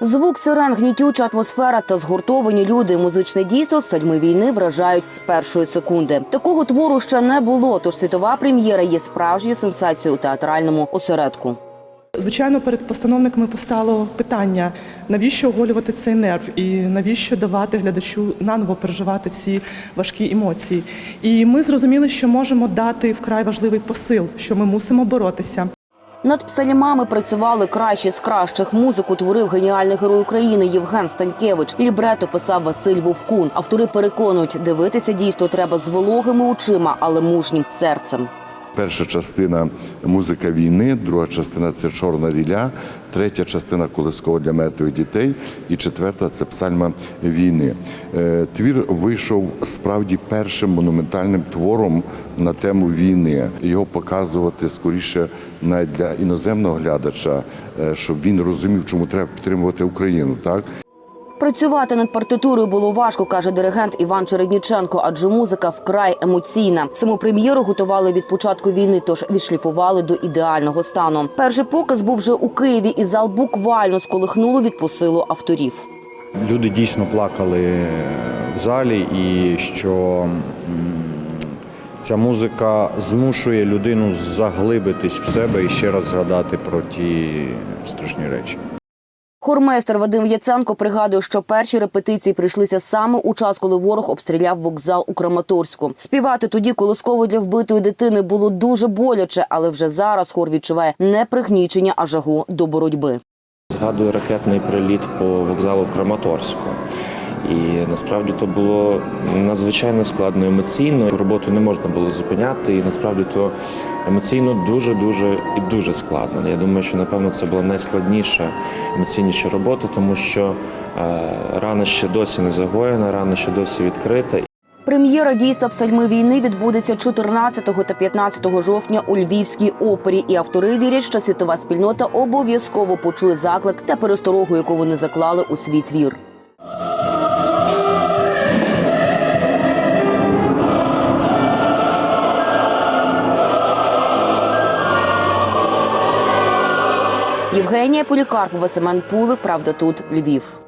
Звук сирен, гнітюча атмосфера та згуртовані люди. Музичне дійство псальми війни вражають з першої секунди. Такого твору ще не було. Тож світова прем'єра є справжньою сенсацією у театральному осередку. Звичайно, перед постановниками постало питання, навіщо оголювати цей нерв і навіщо давати глядачу наново переживати ці важкі емоції. І ми зрозуміли, що можемо дати вкрай важливий посил, що ми мусимо боротися. Над псалімами працювали кращі з кращих. Музику творив геніальний герой України Євген Станькевич. Лібрето писав Василь Вовкун. Автори переконують, дивитися дійство треба з вологими очима, але мужнім серцем. Перша частина музика війни, друга частина це чорна ріля, третя частина колискова для мертвих дітей, і четверта це псальма війни. Е, Твір вийшов справді першим монументальним твором на тему війни. Його показувати скоріше навіть для іноземного глядача, е, щоб він розумів, чому треба підтримувати Україну. Так Працювати над партитурою було важко, каже диригент Іван Чередніченко, адже музика вкрай емоційна. Саму прем'єру готували від початку війни, тож відшліфували до ідеального стану. Перший показ був вже у Києві, і зал буквально сколихнуло від посилу авторів. Люди дійсно плакали в залі, і що ця музика змушує людину заглибитись в себе і ще раз згадати про ті страшні речі. Хормейстер Вадим Яценко пригадує, що перші репетиції прийшлися саме у час, коли ворог обстріляв вокзал у Краматорську. Співати тоді колисково для вбитої дитини було дуже боляче, але вже зараз хор відчуває не пригнічення, а жагу до боротьби. Згадую ракетний приліт по вокзалу в Краматорську. І насправді то було надзвичайно складно емоційно. Роботу не можна було зупиняти, і насправді то емоційно дуже, дуже і дуже складно. Я думаю, що напевно це була найскладніша емоційніша робота, тому що е, рана ще досі не загоєна, рана ще досі відкрита. Прем'єра дійства псальми війни відбудеться 14 та 15 жовтня у Львівській опері. І автори вірять, що світова спільнота обов'язково почує заклик та пересторогу, яку вони заклали у свій твір. Євгенія Полікарпова, Семен Пулик. Правда, тут Львів.